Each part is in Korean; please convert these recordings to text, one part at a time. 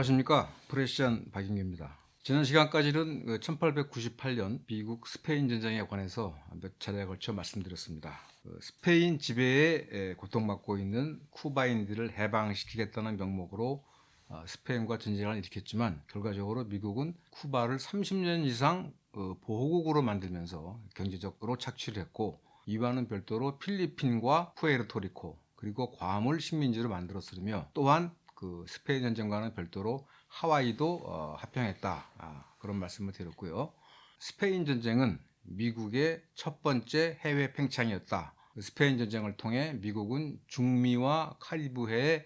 안녕하십니까 프레시안 박인규입니다. 지난 시간까지는 그 1898년 미국 스페인 전쟁에 관해서 몇 차례에 걸쳐 말씀드렸습니다. 그 스페인 지배에 에, 고통받고 있는 쿠바인들을 해방시키겠다는 명목으로 어, 스페인과 전쟁을 일으켰지만 결과적으로 미국은 쿠바를 30년 이상 어, 보호국으로 만들면서 경제적으로 착취를 했고 이와는 별도로 필리핀과 푸에르토리코 그리고 괌을 식민지로 만들었으며 또한 그 스페인 전쟁과는 별도로 하와이도 어, 합병했다 아, 그런 말씀을 드렸고요. 스페인 전쟁은 미국의 첫 번째 해외 팽창이었다. 그 스페인 전쟁을 통해 미국은 중미와 카리브해에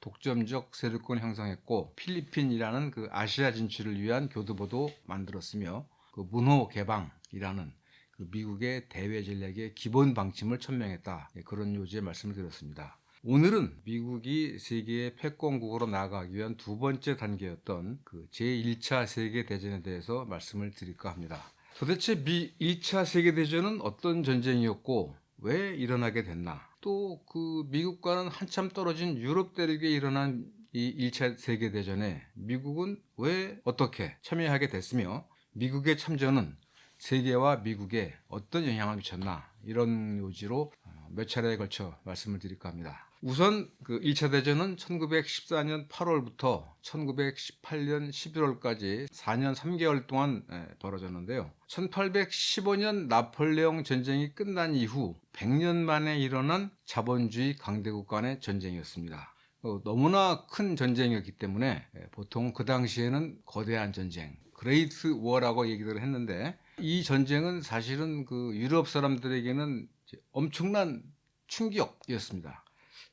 독점적 세력권 형성했고 필리핀이라는 그 아시아 진출을 위한 교두보도 만들었으며 그 문호 개방이라는 그 미국의 대외 전략의 기본 방침을 천명했다. 예, 그런 요지의 말씀을 드렸습니다. 오늘은 미국이 세계의 패권국으로 나아가기 위한 두 번째 단계였던 그 제1차 세계대전에 대해서 말씀을 드릴까 합니다. 도대체 미 1차 세계대전은 어떤 전쟁이었고 왜 일어나게 됐나? 또 그 미국과는 한참 떨어진 유럽 대륙에 일어난 이 1차 세계대전에 미국은 왜 어떻게 참여하게 됐으며 미국의 참전은 세계와 미국에 어떤 영향을 미쳤나 이런 요지로 어, 몇 차례에 걸쳐 말씀을 드릴까 합니다. 우선 그 1차 대전은 1914년 8월부터 1918년 11월까지 4년 3개월 동안 예, 벌어졌는데요. 1815년 나폴레옹 전쟁이 끝난 이후 100년 만에 일어난 자본주의 강대국 간의 전쟁이었습니다. 어, 너무나 큰 전쟁이었기 때문에 예, 보통 그 당시에는 거대한 전쟁, 그레이트 워라고 얘기를 했는데 이 전쟁은 사실은 그 유럽 사람들에게는 엄청난 충격이었습니다.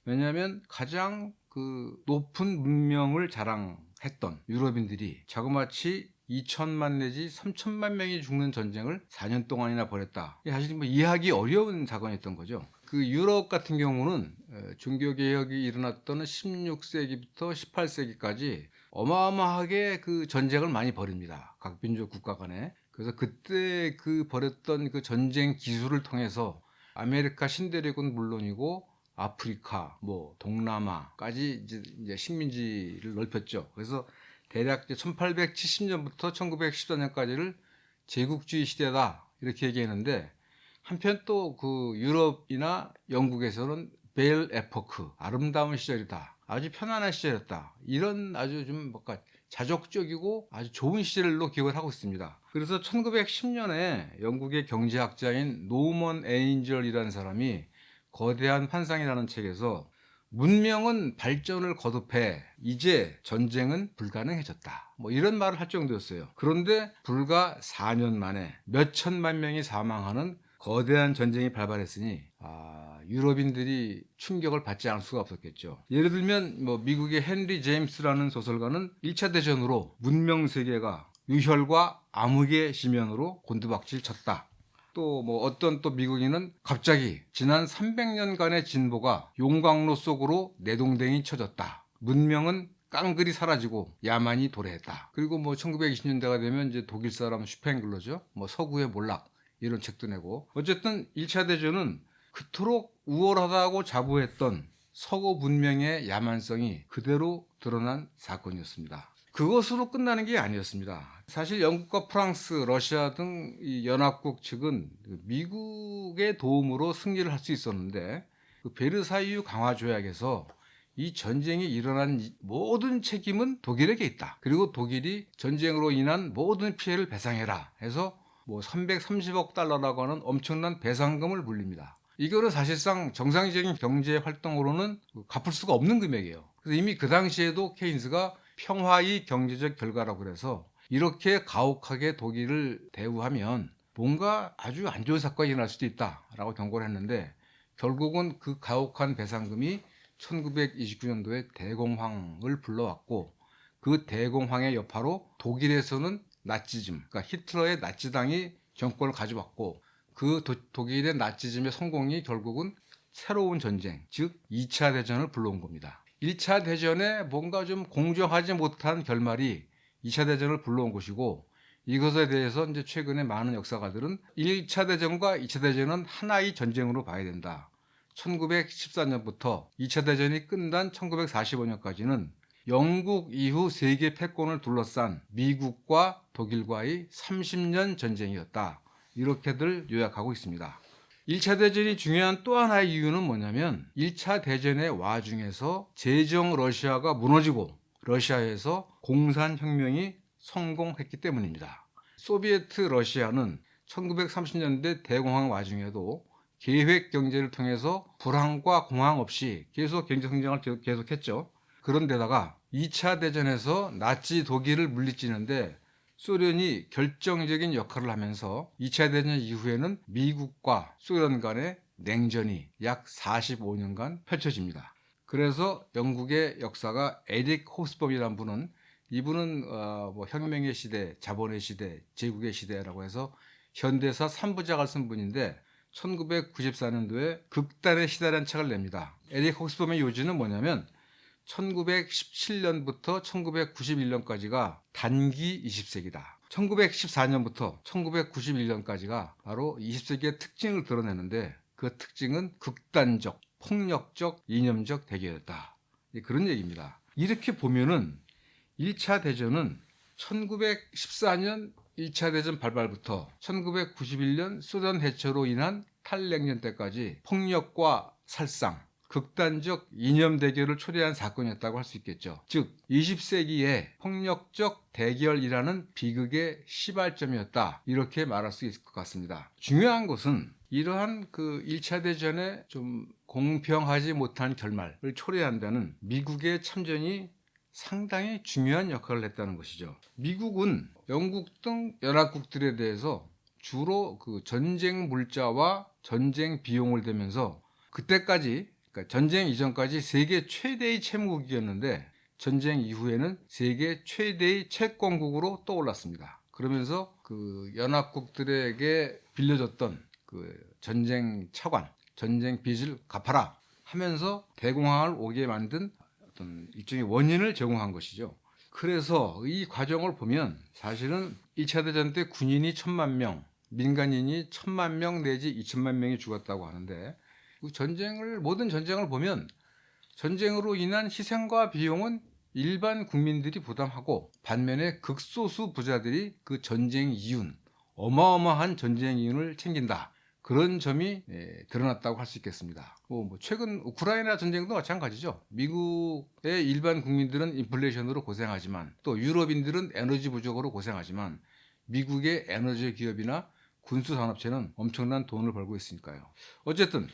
왜냐하면 가장 그 높은 문명을 자랑했던 유럽인들이 자그마치 2천만 내지 3천만 명이 죽는 전쟁을 4년 동안이나 벌였다. 사실 뭐 이해하기 어려운 사건이었던 거죠. 그 유럽 같은 경우는 어, 종교 개혁이 일어났던 16세기부터 18세기까지 어마어마하게 그 전쟁을 많이 벌입니다. 각 민족 국가 간에. 그래서 그때 그 벌였던 그 전쟁 기술을 통해서 아메리카 신대륙은 물론이고 아프리카, 뭐 동남아까지 이제, 이제 식민지를 넓혔죠. 그래서 대략 1870년부터 1914년까지를 제국주의 시대다 이렇게 얘기했는데 한편 또 그 유럽이나 영국에서는 벨 에포크 아름다운 시절이다. 아주 편안한 시절이었다. 이런 아주 좀 뭔가 자족적이고 아주 좋은 시절로 기억을 하고 있습니다. 그래서 1910년에 영국의 경제학자인 노먼 에인절이라는 사람이 거대한 환상이라는 책에서 문명은 발전을 거듭해 이제 전쟁은 불가능해졌다. 뭐 이런 말을 할 정도였어요. 그런데 불과 4년 만에 몇 천만 명이 사망하는 거대한 전쟁이 발발했으니 아, 유럽인들이 충격을 받지 않을 수가 없었겠죠. 예를 들면 뭐 미국의 헨리 제임스라는 소설가는 1차 대전으로 문명 세계가 유혈과 암흑의 지면으로 곤두박질 쳤다. 또 뭐 어떤 또 미국인은 갑자기 지난 300년간의 진보가 용광로 속으로 내동댕이 쳐졌다. 문명은 깡그리 사라지고 야만이 도래했다. 그리고 뭐 1920년대가 되면 이제 독일 사람 슈팽글러죠. 뭐 서구의 몰락 이런 책도 내고 어쨌든 1차 대전은 그토록 우월하다고 자부했던 서구 문명의 야만성이 그대로 드러난 사건이었습니다. 그것으로 끝나는 게 아니었습니다. 사실 영국과 프랑스, 러시아 등 이 연합국 측은 그 미국의 도움으로 승리를 할 수 있었는데 그 베르사유 강화 조약에서 이 전쟁이 일어난 이 모든 책임은 독일에게 있다. 그리고 독일이 전쟁으로 인한 모든 피해를 배상해라 해서 뭐 330억 달러라고 하는 엄청난 배상금을 물립니다. 이거는 사실상 정상적인 경제 활동으로는 갚을 수가 없는 금액이에요. 그래서 이미 그 당시에도 케인스가 평화의 경제적 결과라고 그래서 이렇게 가혹하게 독일을 대우하면 뭔가 아주 안 좋은 사건이 일어날 수도 있다라고 경고를 했는데 결국은 그 가혹한 배상금이 1929년도에 대공황을 불러왔고 그 대공황의 여파로 독일에서는 나치즘, 그러니까 히틀러의 나치당이 정권을 가져왔고 그 도, 독일의 나치즘의 성공이 결국은 새로운 전쟁, 즉 2차 대전을 불러온 겁니다. 1차 대전에 뭔가 좀 공정하지 못한 결말이 2차 대전을 불러온 것이고 이것에 대해서 이제 최근에 많은 역사가들은 1차 대전과 2차 대전은 하나의 전쟁으로 봐야 된다. 1914년부터 2차 대전이 끝난 1945년까지는 영국 이후 세계 패권을 둘러싼 미국과 독일과의 30년 전쟁이었다. 이렇게들 요약하고 있습니다. 1차 대전이 중요한 또 하나의 이유는 뭐냐면 1차 대전의 와중에서 제정 러시아가 무너지고 러시아에서 공산혁명이 성공했기 때문입니다. 소비에트 러시아는 1930년대 대공황 와중에도 계획 경제를 통해서 불황과 공황 없이 계속 경제 성장을 계속- 계속했죠. 그런데다가 2차 대전에서 나치 독일을 물리치는데 소련이 결정적인 역할을 하면서 2차 대전 이후에는 미국과 소련 간의 냉전이 약 45년간 펼쳐집니다. 그래서 영국의 역사가 에릭 호스범이라는 분은 이분은 어, 뭐 혁명의 시대, 자본의 시대, 제국의 시대라고 해서 현대사 3부작을 쓴 분인데 1994년도에 극단의 시대라는 책을 냅니다. 에릭 호스범의 요지는 뭐냐면 1917년부터 1991년까지가 단기 20세기다. 1914년부터 1991년까지가 바로 20세기의 특징을 드러내는데 그 특징은 극단적, 폭력적, 이념적 대결이었다. 예, 그런 얘기입니다. 이렇게 보면은 1차 대전은 1914년 1차 대전 발발부터 1991년 소련 해체로 인한 탈냉전 때까지 폭력과 살상, 극단적 이념 대결을 초래한 사건이었다고 할 수 있겠죠. 즉, 20세기의 폭력적 대결이라는 비극의 시발점이었다. 이렇게 말할 수 있을 것 같습니다. 중요한 것은 이러한 그 1차 대전에 좀 공평하지 못한 결말을 초래한다는 미국의 참전이 상당히 중요한 역할을 했다는 것이죠. 미국은 영국 등 연합국들에 대해서 주로 그 전쟁 물자와 전쟁 비용을 대면서 그때까지 그러니까 전쟁 이전까지 세계 최대의 채무국이었는데 전쟁 이후에는 세계 최대의 채권국으로 떠올랐습니다. 그러면서 그 연합국들에게 빌려줬던 그 전쟁 차관, 전쟁 빚을 갚아라 하면서 대공황을 오게 만든 어떤 일종의 원인을 제공한 것이죠. 그래서 이 과정을 보면 사실은 1차 대전 때 군인이 천만 명, 민간인이 천만 명 내지 이천만 명이 죽었다고 하는데 그 전쟁을 모든 전쟁을 보면 전쟁으로 인한 희생과 비용은 일반 국민들이 부담하고 반면에 극소수 부자들이 그 전쟁 이윤 어마어마한 전쟁 이윤을 챙긴다. 그런 점이 예, 드러났다고 할 수 있겠습니다. 뭐, 뭐 최근 우크라이나 전쟁도 마찬가지죠. 미국의 일반 국민들은 인플레이션으로 고생하지만 또 유럽인들은 에너지 부족으로 고생하지만 미국의 에너지 기업이나 군수 산업체는 엄청난 돈을 벌고 있으니까요. 어쨌든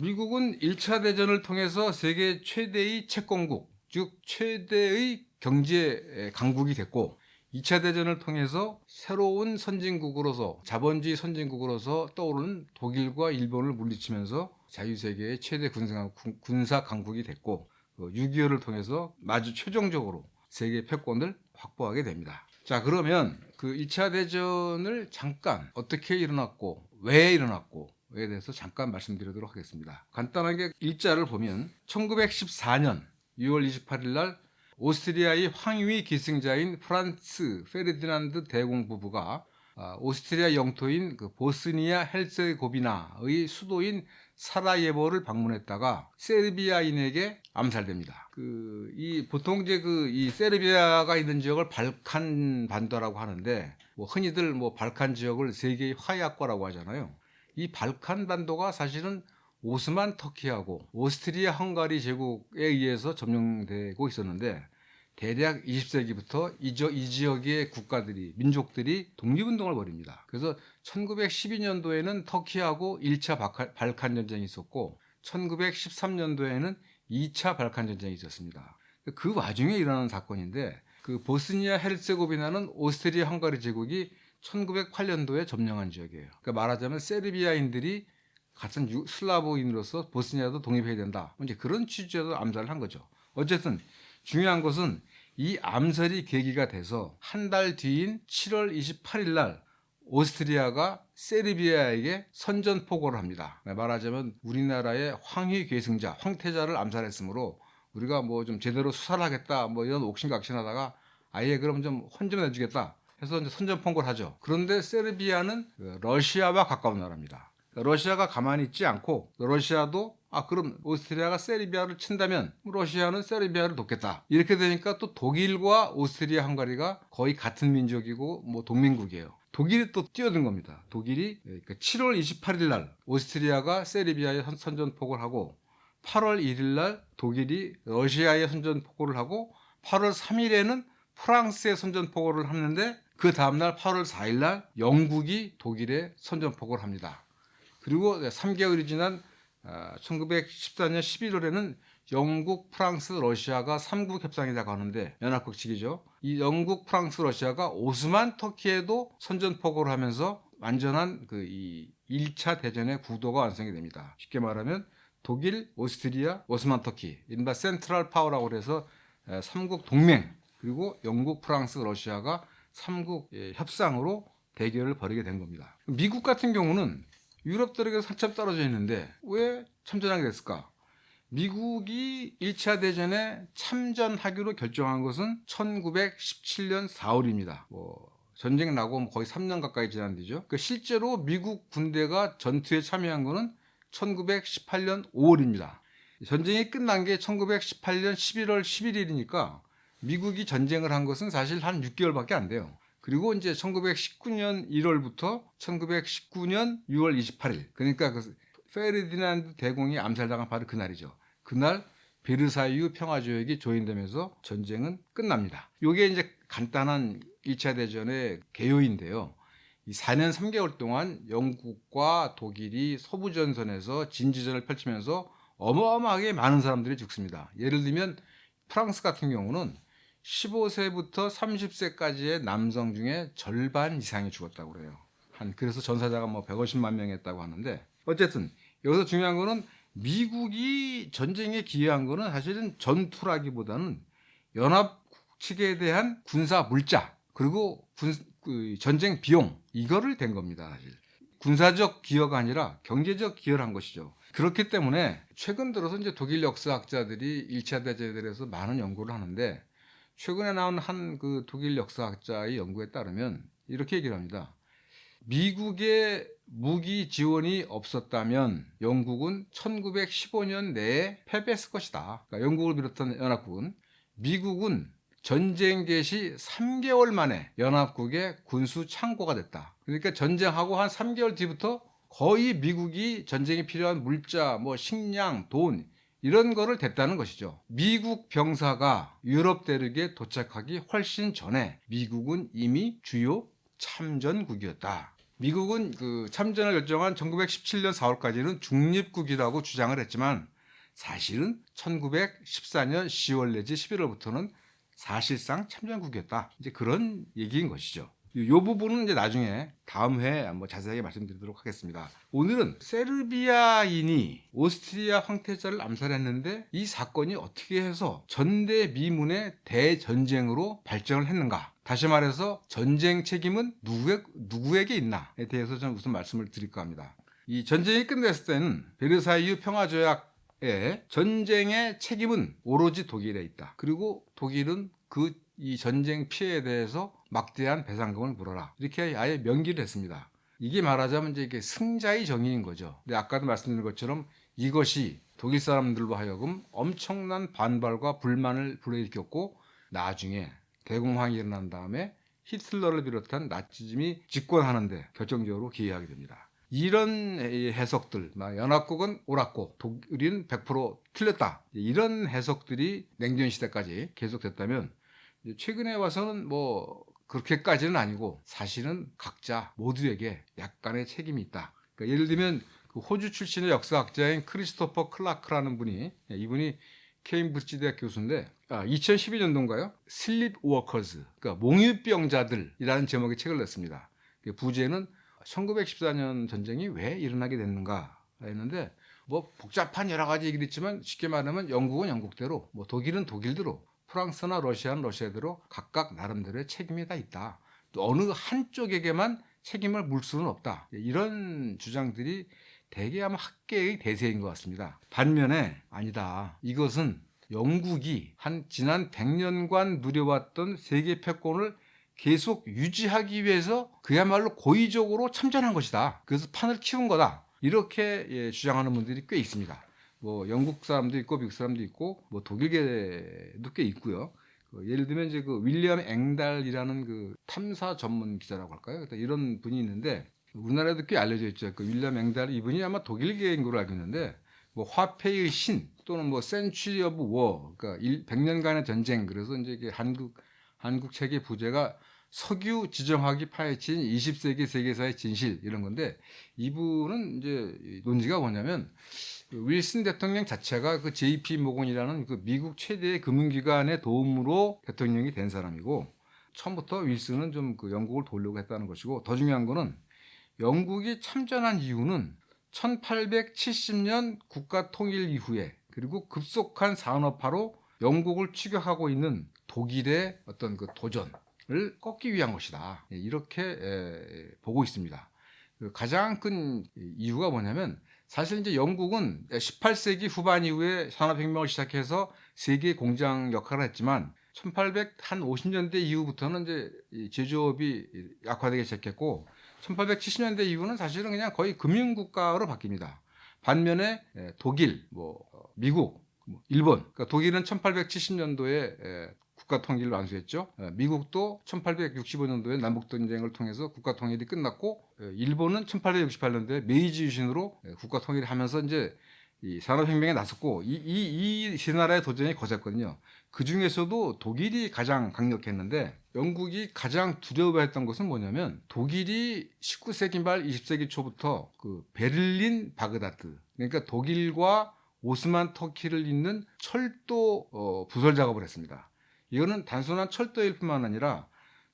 미국은 1차 대전을 통해서 세계 최대의 채권국, 즉 최대의 경제 강국이 됐고 2차 대전을 통해서 새로운 선진국으로서 자본주의 선진국으로서 떠오르는 독일과 일본을 물리치면서 자유세계의 최대 군사, 강국이 됐고 6.25를 통해서 마주 최종적으로 세계 패권을 확보하게 됩니다. 자 그러면 그 2차 대전을 잠깐 어떻게 일어났고 왜 일어났고 에 대해서 잠깐 말씀드리도록 하겠습니다. 간단하게 일자를 보면 1914년 6월 28일 날 오스트리아의 황위 기승자인 프란츠 페르디난드 대공 부부가 아, 오스트리아 영토인 그 보스니아 헬세고비나의 수도인 사라예보를 방문했다가 세르비아인에게 암살됩니다. 그 이 보통 이제 그 이 세르비아가 있는 지역을 발칸 반도라고 하는데 뭐 흔히들 뭐 발칸 지역을 세계의 화약과라고 하잖아요. 이 발칸 반도가 사실은 오스만 터키하고 오스트리아 헝가리 제국에 의해서 점령되고 있었는데 대략 20세기부터 이, 저, 이 지역의 국가들이 민족들이 독립운동을 벌입니다. 그래서 1912년도에는 터키하고 1차 발칸 전쟁이 있었고 1913년도에는 2차 발칸 전쟁이 있었습니다. 그 와중에 일어나는 사건인데 그 보스니아 헤르체고비나는 오스트리아 헝가리 제국이 1908년도에 점령한 지역이에요. 그러니까 말하자면 세르비아인들이 같은 유, 슬라브인으로서 보스니아도 독립해야 된다. 이제 그런 취지에서 암살을 한 거죠. 어쨌든 중요한 것은 이 암살이 계기가 돼서 한 달 뒤인 7월 28일 날 오스트리아가 세르비아에게 선전포고를 합니다. 말하자면 우리나라의 황희 계승자, 황태자를 암살했으므로 우리가 뭐 좀 제대로 수사를 하겠다, 뭐 이런 옥신각신하다가 아예 그럼 좀 헌정해주겠다 해서 이제 선전포고를 하죠. 그런데 세르비아는 그 러시아와 가까운 나라입니다. 러시아가 가만히 있지 않고 러시아도 아 그럼 오스트리아가 세르비아를 친다면 러시아는 세르비아를 돕겠다. 이렇게 되니까 또 독일과 오스트리아 헝가리가 거의 같은 민족이고 뭐 동맹국이에요. 독일이 또 뛰어든 겁니다. 독일이 그러니까 7월 28일 날 오스트리아가 세르비아에 선- 선전포고를 하고 8월 1일 날 독일이 러시아에 선전포고를 하고 8월 3일에는 프랑스에 선전포고를 하는데 그 다음날 8월 4일 날 영국이 독일에 선전포고를 합니다. 그리고 3개월이 지난 1914년 11월에는 영국, 프랑스, 러시아가 삼국 협상이라고 하는데 연합국 측이죠. 이 영국, 프랑스, 러시아가 오스만 터키에도 선전포고를 하면서 완전한 그 이 1차 대전의 구도가 완성이 됩니다. 쉽게 말하면 독일, 오스트리아, 오스만 터키, 이른바 센트럴 파워라고 에, 삼국 동맹 그리고 영국, 프랑스, 러시아가 삼국 예, 협상으로 대결을 벌이게 된 겁니다. 미국 같은 경우는 유럽들에게 한참 떨어져 있는데 왜 참전하게 됐을까? 미국이 1차 대전에 참전하기로 결정한 것은 1917년 4월입니다. 뭐 전쟁 나고 뭐 거의 3년 가까이 지난 뒤죠. 그 실제로 미국 군대가 전투에 참여한 것은 1918년 5월입니다. 전쟁이 끝난 게 1918년 11월 11일이니까 미국이 전쟁을 한 것은 사실 한 6개월밖에 안 돼요. 그리고 이제 1919년 1월부터 1919년 6월 28일 그러니까 그 페르디난드 대공이 암살당한 바로 그날이죠. 그날 베르사유 평화 조약이 조인되면서 전쟁은 끝납니다. 이게 이제 간단한 1차 대전의 개요인데요. 이 4년 3개월 동안 영국과 독일이 서부 전선에서 진지전을 펼치면서 어마어마하게 많은 사람들이 죽습니다. 예를 들면 프랑스 같은 경우는 15세부터 30세까지의 남성 중에 절반 이상이 죽었다고 그래요. 한 그래서 전사자가 뭐 150만 명이었다고 하는데 어쨌든 여기서 중요한 거는 미국이 전쟁에 기여한 거는 사실은 전투라기보다는 연합 측에 대한 군사 물자 그리고 군, 그 전쟁 비용 이거를 댄 겁니다 사실 군사적 기여가 아니라 경제적 기여를 한 것이죠 그렇기 때문에 최근 들어서 이제 독일 역사학자들이 1차 대전에 대해서 많은 연구를 하는데 최근에 나온 한 그 독일 역사학자의 연구에 따르면 이렇게 얘기를 합니다. 미국의 무기 지원이 없었다면 영국은 1915년 내에 패배했을 것이다. 그러니까 영국을 비롯한 연합국은 미국은 전쟁 개시 3개월 만에 연합국의 군수 창고가 됐다. 그러니까 전쟁하고 한 3개월 뒤부터 거의 미국이 전쟁에 필요한 물자, 뭐 식량, 돈 이런 거를 댔다는 것이죠. 미국 병사가 유럽 대륙에 도착하기 훨씬 전에 미국은 이미 주요 참전국이었다. 미국은 그 참전을 결정한 1917년 4월까지는 중립국이라고 주장을 했지만 사실은 1914년 10월 내지 11월부터는 사실상 참전국이었다. 이제 그런 얘기인 것이죠. 이 부분은 이제 나중에 다음 회에 한번 자세하게 말씀드리도록 하겠습니다. 오늘은 세르비아인이 오스트리아 황태자를 암살했는데 이 사건이 어떻게 해서 전대 미문의 대전쟁으로 발전을 했는가? 다시 말해서 전쟁 책임은 누구에, 누구에게 있나에 대해서 저는 우선 말씀을 드릴까 합니다. 이 전쟁이 끝났을 때는 베르사유 평화조약에 전쟁의 책임은 오로지 독일에 있다. 그리고 독일은 그 이 전쟁 피해에 대해서 막대한 배상금을 물어라. 이렇게 아예 명기를 했습니다. 이게 말하자면 이제 이게 승자의 정의인 거죠. 근데 아까도 말씀드린 것처럼 이것이 독일 사람들로 하여금 엄청난 반발과 불만을 불러일으켰고 나중에 대공황이 일어난 다음에 히틀러를 비롯한 나치즘이 집권하는데 결정적으로 기여하게 됩니다. 이런 해석들, 연합국은 옳았고 독일은 100% 틀렸다. 이런 해석들이 냉전 시대까지 계속됐다면 최근에 와서는 뭐 그렇게까지는 아니고 사실은 각자 모두에게 약간의 책임이 있다. 그러니까 예를 들면 그 호주 출신의 역사학자인 크리스토퍼 클라크라는 분이 이분이 케임브리지 대학 교수인데 아, 2012년도인가요? 슬립 워커즈, 그러니까 몽유병자들이라는 제목의 책을 냈습니다. 그 부제는 1914년 전쟁이 왜 일어나게 됐는가 했는데 뭐 복잡한 여러 가지 얘기를 있지만 쉽게 말하면 영국은 영국대로 뭐 독일은 독일대로 프랑스나 러시아는 러시아대로 각각 나름대로의 책임이 다 있다. 또 어느 한쪽에게만 책임을 물 수는 없다. 이런 주장들이 대개 아마 학계의 대세인 것 같습니다. 반면에 아니다. 이것은 영국이 한 지난 100년간 누려왔던 세계 패권을 계속 유지하기 위해서 그야말로 고의적으로 참전한 것이다. 그래서 판을 키운 거다. 이렇게 예, 주장하는 분들이 꽤 있습니다. 뭐 영국 사람도 있고 미국 사람도 있고 뭐 독일계도 꽤 있고요. 그 예를 들면 이제 그 윌리엄 앵달이라는 그 탐사 전문 기자라고 할까요? 그러니까 이런 분이 있는데 우리나라에도 꽤 알려져 있죠. 그 윌리엄 앵달 이분이 아마 독일계인 걸로 알고 있는데 뭐 화폐의 신 또는 뭐 센츄리 오브 워 그러니까 100년간의 전쟁 그래서 이제 이게 한국 한국 책의 부제가 석유 지정학이 파헤친 20세기 세계사의 진실 이런 건데 이분은 이제 이 논지가 뭐냐면 그 윌슨 대통령 자체가 그 JP 모건이라는 그 미국 최대의 금융기관의 도움으로 대통령이 된 사람이고 처음부터 윌슨은 좀 그 영국을 도우려고 했다는 것이고 더 중요한 거는 영국이 참전한 이유는 1870년 국가 통일 이후에 그리고 급속한 산업화로 영국을 추격하고 있는 독일의 어떤 그 도전을 꺾기 위한 것이다. 예, 이렇게 에, 보고 있습니다. 그 가장 큰 이유가 뭐냐면 사실 이제 영국은 18세기 후반 이후에 산업혁명을 시작해서 세계 공장 역할을 했지만 1850년대 이후부터는 이제 이 제조업이 약화되기 시작했고 1870년대 이후는 사실은 그냥 거의 금융국가로 바뀝니다. 반면에 에, 독일, 뭐 어, 미국, 뭐 일본, 그러니까 독일은 1870년도에 국가 통일을 완수했죠. 에, 미국도 1865년도에 남북 전쟁을 통해서 국가 통일이 끝났고 에, 일본은 1868년도에 메이지 유신으로 에, 국가 통일을 하면서 이제 이 산업혁명에 나섰고 이이이 세 나라의 도전이 거셌거든요. 그 중에서도 독일이 가장 강력했는데 영국이 가장 두려워했던 것은 뭐냐면 독일이 19세기 말 20세기 초부터 그 베를린 바그다드 그러니까 독일과 오스만 터키를 잇는 철도 어, 부설 작업을 했습니다. 이거는 단순한 철도일 뿐만 아니라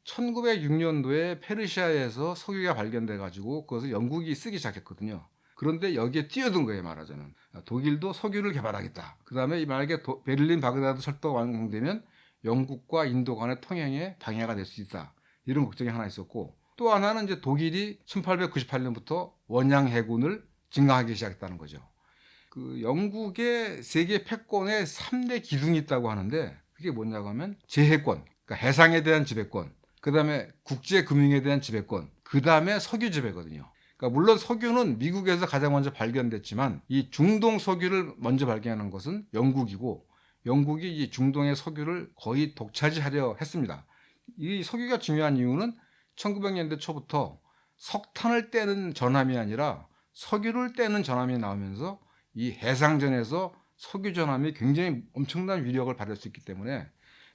1906년도에 페르시아에서 석유가 발견돼 가지고 그것을 영국이 쓰기 시작했거든요. 그런데 여기에 뛰어든 거예요 말하자면 독일도 석유를 개발하겠다. 그 다음에 만약에 도, 베를린 바그다드 철도가 완공되면 영국과 인도 간의 통행에 방해가 될 수 있다. 이런 걱정이 하나 있었고 또 하나는 이제 독일이 1898년부터 원양 해군을 증강하기 시작했다는 거죠. 그 영국의 세계 패권에 3대 기둥이 있다고 하는데 그게 뭐냐고 하면 재해권, 그러니까 해상에 대한 지배권, 그 다음에 국제 금융에 대한 지배권, 그 다음에 석유 지배거든요. 그러니까 물론 석유는 미국에서 가장 먼저 발견됐지만 이 중동 석유를 먼저 발견한 것은 영국이고 영국이 이 중동의 석유를 거의 독차지하려 했습니다. 이 석유가 중요한 이유는 1900년대 초부터 석탄을 떼는 전함이 아니라 석유를 떼는 전함이 나오면서 이 해상전에서 석유 전함이 굉장히 엄청난 위력을 발휘할 수 있기 때문에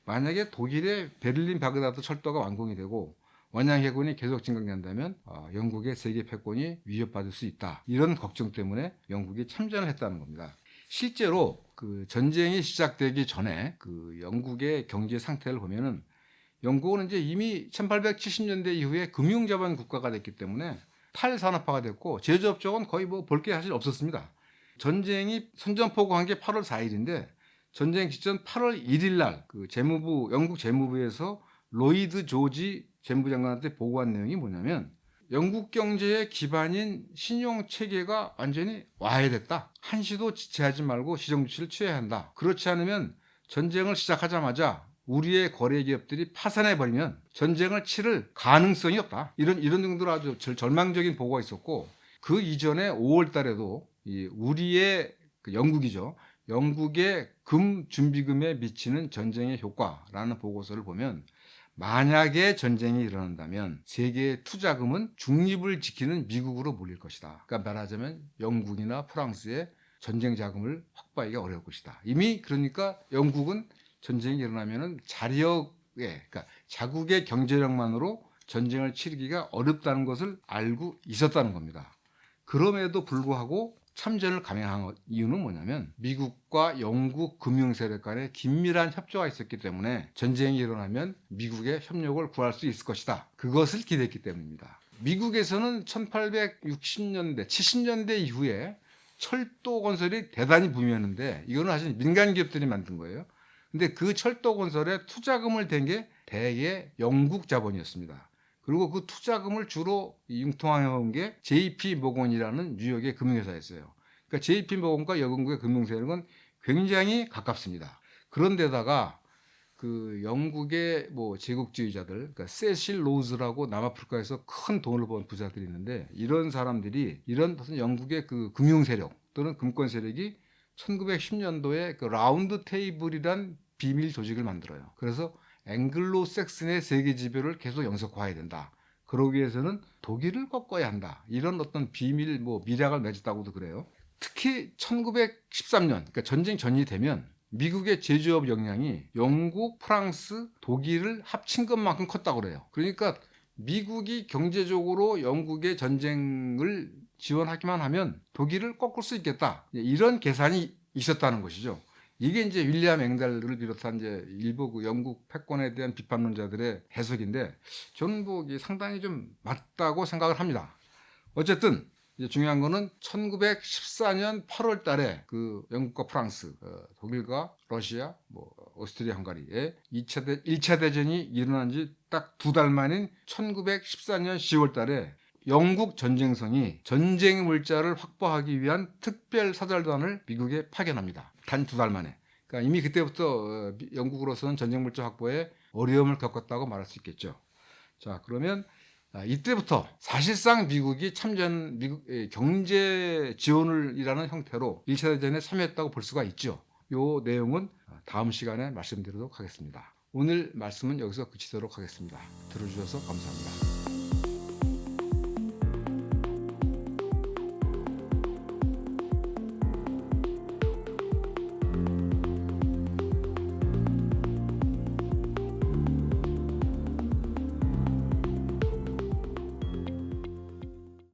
만약에 독일의 베를린 바그다드 철도가 완공이 되고 원양 해군이 계속 증강된다면 어, 영국의 세계 패권이 위협받을 수 있다. 이런 걱정 때문에 영국이 참전을 했다는 겁니다. 실제로 그 전쟁이 시작되기 전에 그 영국의 경제 상태를 보면은 영국은 이제 이미 1870년대 이후에 금융자본 국가가 됐기 때문에 탈산업화가 됐고 제조업 쪽은 거의 뭐 볼 게 사실 없었습니다. 전쟁이 선전포고한 게 8월 4일인데 전쟁 직전 8월 1일 날 그 재무부 영국 재무부에서 로이드 조지 재무장관한테 보고한 내용이 뭐냐면 영국 경제의 기반인 신용 체계가 완전히 와해됐다. 한시도 지체하지 말고 시정 조치를 취해야 한다. 그렇지 않으면 전쟁을 시작하자마자 우리의 거래 기업들이 파산해 버리면 전쟁을 치를 가능성이 없다. 이런 이런 정도로 아주 절망적인 보고가 있었고 그 이전에 5월 달에도 이 우리의 그 영국이죠. 영국의 금 준비금에 미치는 전쟁의 효과라는 보고서를 보면 만약에 전쟁이 일어난다면 세계의 투자금은 중립을 지키는 미국으로 몰릴 것이다. 그러니까 말하자면 영국이나 프랑스의 전쟁 자금을 확보하기가 어려울 것이다. 이미 그러니까 영국은 전쟁이 일어나면은 자력에 그러니까 자국의 경제력만으로 전쟁을 치르기가 어렵다는 것을 알고 있었다는 겁니다. 그럼에도 불구하고 참전을 감행한 이유는 뭐냐면 미국과 영국 금융 세력 간의 긴밀한 협조가 있었기 때문에 전쟁이 일어나면 미국의 협력을 구할 수 있을 것이다. 그것을 기대했기 때문입니다. 미국에서는 1860년대, 70년대 이후에 철도 건설이 대단히 붐이었는데 이거는 사실 민간 기업들이 만든 거예요. 근데 그 철도 건설에 투자금을 댄 게 대개 영국 자본이었습니다. 그리고 그 투자금을 주로 융통해온 게 JP 모건이라는 뉴욕의 금융회사였어요. 그러니까 JP 모건과 영국의 금융세력은 굉장히 가깝습니다. 그런데다가 그 영국의 뭐 제국주의자들, 그러니까 세실 로즈라고 남아프리카에서 큰 돈을 번 부자들이 있는데 이런 사람들이 이런 무슨 영국의 그 금융 세력 또는 금권 세력이 1910년도에 그 라운드 테이블이란 비밀 조직을 만들어요. 그래서 앵글로 섹슨의 세계 지배를 계속 영속화해야 된다. 그러기 위해서는 독일을 꺾어야 한다. 이런 어떤 비밀 뭐 미략을 맺었다고도 그래요. 특히 1913년 그러니까 전쟁 전이 되면 미국의 제조업 역량이 영국, 프랑스, 독일을 합친 것만큼 컸다고 그래요. 그러니까 미국이 경제적으로 영국의 전쟁을 지원하기만 하면 독일을 꺾을 수 있겠다. 이런 계산이 있었다는 것이죠. 이게 이제 윌리엄 앵달을 비롯한 이제 일부 그 영국 패권에 대한 비판론자들의 해석인데 저는 뭐 이게 상당히 좀 맞다고 생각을 합니다. 어쨌든 이제 중요한 거는 1914년 8월 달에 그 영국과 프랑스, 어, 독일과 러시아, 뭐 오스트리아, 헝가리에 2차 대 1차 대전이 일어난 지 딱 두 달 만인 1914년 10월 달에 영국 전쟁성이 전쟁 물자를 확보하기 위한 특별 사절단을 미국에 파견합니다. 단 두 달 만에. 그러니까 이미 그때부터 어, 미- 영국으로서는 전쟁 물자 확보에 어려움을 겪었다고 말할 수 있겠죠. 자, 그러면 아, 이때부터 사실상 미국이 참전 미국 예, 경제 지원을 이라는 형태로 1차 대전에 참여했다고 볼 수가 있죠. 요 내용은 다음 시간에 말씀드리도록 하겠습니다. 오늘 말씀은 여기서 그치도록 하겠습니다. 들어주셔서 감사합니다.